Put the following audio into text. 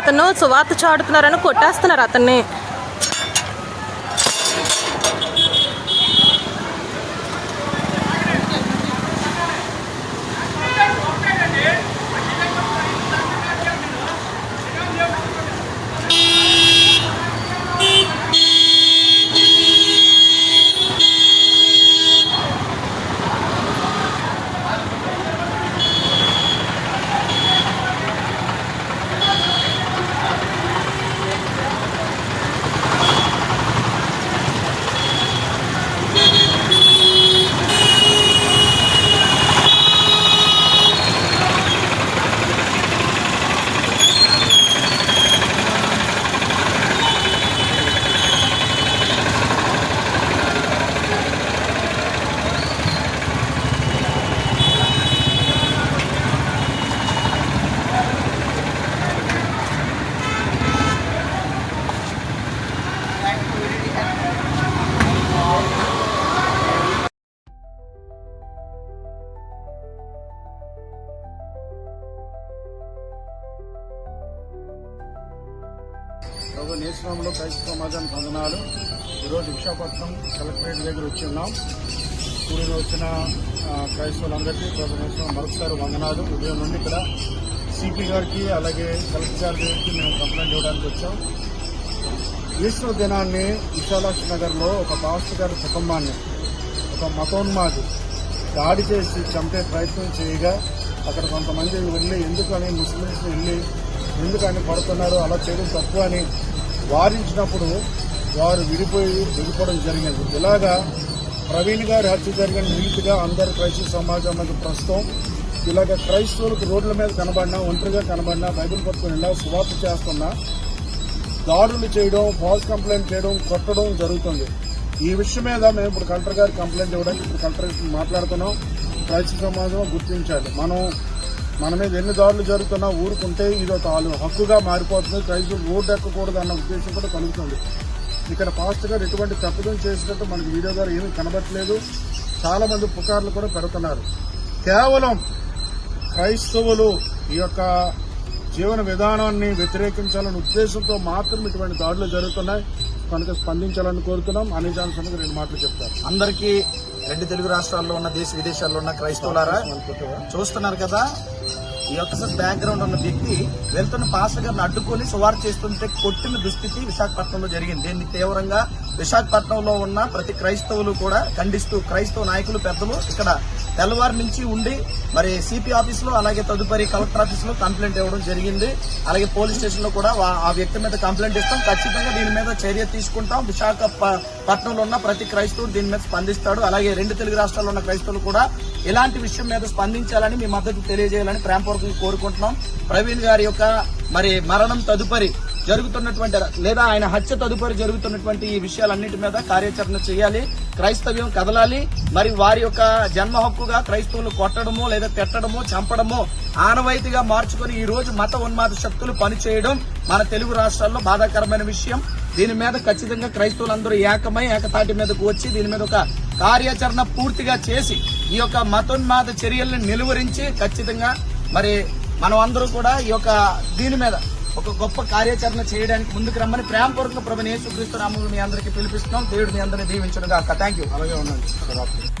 అతను సువార్త చాడుతున్నారని కొట్టేస్తున్నారు అతన్ని. ప్రభు నేశ్వరంలో క్రైస్త సమాజానికి వందనాలు. ఈరోజు విశాఖపట్నం కలెక్టరేట్ దగ్గర వచ్చి ఉన్నాం. కూడిన వచ్చిన క్రైస్తవులందరికీ ప్రభు నేశ్వరం మరొకసారి వందనాలు. ఉదయం నుండి ఇక్కడ సిపి గారికి అలాగే కలెక్టర్ గారి దగ్గరికి మేము కంప్లైంట్ ఇవ్వడానికి వచ్చాం. ఈశ్వర దినాన్ని విశాలాక్షి నగర్లో ఒక పాస్టర్ గారి కుటుంబాన్ని ఒక మతోన్మాది దాడి చేసి చంపే ప్రయత్నం చేయగా అక్కడ కొంతమంది వెళ్ళి ఎందుకని ముస్లిమ్స్ వెళ్ళి ఎందుకని పడుతున్నారు? అలా చేయడం తప్పు అని వారించినప్పుడు వారు విడిపోయి విడిపోవడం జరిగింది. ఇలాగా ప్రవీణ్ గారి హత్య జరిగిన నీతిగా అందరు క్రైస్తవ సమాజం మధ్య ప్రస్తుతం ఇలాగ క్రైస్తవులకు రోడ్ల మీద కనబడినా ఒంటరిగా కనబడినా బైబిల్ పట్టుకుని ఇలా సువార్త చేస్తున్నా దాడులు చేయడం ఫాల్స్ కంప్లైంట్ చేయడం కొట్టడం జరుగుతుంది. ఈ విషయం మీద మేము ఇప్పుడు కలెక్టర్ గారికి కంప్లైంట్ ఇవ్వడానికి ఇప్పుడు కలెక్టర్ మాట్లాడుతున్నాం. క్రైస్తవ సమాజం గుర్తించాలి. మనం మన మీద ఎన్ని దాడులు జరుగుతున్నా ఊరుకుంటే ఇది ఒక హక్కుగా మారిపోతుంది. క్రైస్తవులు రోడ్డు ఎక్కకూడదు అన్న ఉద్దేశం కూడా కలుగుతుంది. ఇక్కడ ఫాస్ట్ గారు ఎటువంటి తప్పిదం చేసినట్టు మనకి వీడియో ద్వారా ఏమీ కనబట్టలేదు చాలా మంది పుకార్లు కూడా పెడుతున్నారు. కేవలం క్రైస్తవులు ఈ యొక్క జీవన విధానాన్ని వ్యతిరేకించాలనే ఉద్దేశంతో మాత్రం ఇటువంటి దాడులు జరుగుతున్నాయి. కనుక స్పందించాలని కోరుతున్నాం. అన్ని జాన్సన్ రెండు మాటలు చెప్తారు. అందరికీ రెండు తెలుగు రాష్ట్రాల్లో ఉన్న దేశ విదేశాల్లో ఉన్న క్రైస్తవులారా చూస్తున్నారు కదా ఈ యొక్క బ్యాక్గ్రౌండ్ ఉన్న వ్యక్తి వెళ్తున్న పాస్టర్ గారిని అడ్డుకొని సువార్ చేస్తుంటే కొట్టిన దుస్థితి విశాఖపట్నంలో జరిగింది. దీన్ని తీవ్రంగా విశాఖపట్నంలో ఉన్న ప్రతి క్రైస్తవులు కూడా ఖండిస్తూ క్రైస్తవ నాయకులు పెద్దలు ఇక్కడ తెల్లవారు నుంచి ఉండి మరి సిపి ఆఫీస్లో అలాగే తదుపరి కలెక్టర్ ఆఫీస్లో కంప్లైంట్ ఇవ్వడం జరిగింది. అలాగే పోలీస్ స్టేషన్లో కూడా ఆ వ్యక్తి మీద కంప్లైంట్ ఇస్తాం. ఖచ్చితంగా దీని మీద చర్య తీసుకుంటాం. విశాఖ పట్టణంలో ఉన్న ప్రతి క్రైస్తవుడు దీని మీద స్పందిస్తాడు. అలాగే రెండు తెలుగు రాష్ట్రాల్లో ఉన్న క్రైస్తవులు కూడా ఇలాంటి విషయం మీద స్పందించాలని మీ మద్దతు తెలియజేయాలని ప్రేమపూర్వకంగా కోరుకుంటున్నాం. ప్రవీణ్ గారి యొక్క మరి మరణం తదుపరి జరుగుతున్నటువంటి లేదా ఆయన హత్య తదుపరి జరుగుతున్నటువంటి ఈ విషయాలన్నిటి మీద కార్యాచరణ చేయాలి. క్రైస్తవ్యం కదలాలి. మరి వారి యొక్క జన్మ హక్కుగా క్రైస్తవులు కొట్టడమో లేదా తిట్టడమో చంపడమో ఆనవాయితీగా మార్చుకొని ఈ రోజు మత ఉన్మాద శక్తులు పనిచేయడం మన తెలుగు రాష్ట్రాల్లో బాధాకరమైన విషయం. దీని మీద ఖచ్చితంగా క్రైస్తవులందరూ ఏకమై ఏకతాటి మీదకు వచ్చి దీని మీద ఒక కార్యాచరణ పూర్తిగా చేసి ఈ యొక్క మతోన్మాద చర్యల్ని నిలువరించి ఖచ్చితంగా మరి మనం అందరూ కూడా ఈ యొక్క దీని మీద ఒక గొప్ప కార్యాచరణ చేయడానికి ముందుకు రమ్మని ప్రేమపూర్వక ప్రభు యేసుక్రీస్తు రాములు మీ అందరికీ పిలిపిస్తున్నాం. దేవుడు మీ అందరినీ దీవించడం కాక థ్యాంక్ యూ అలాగే ఉండండి.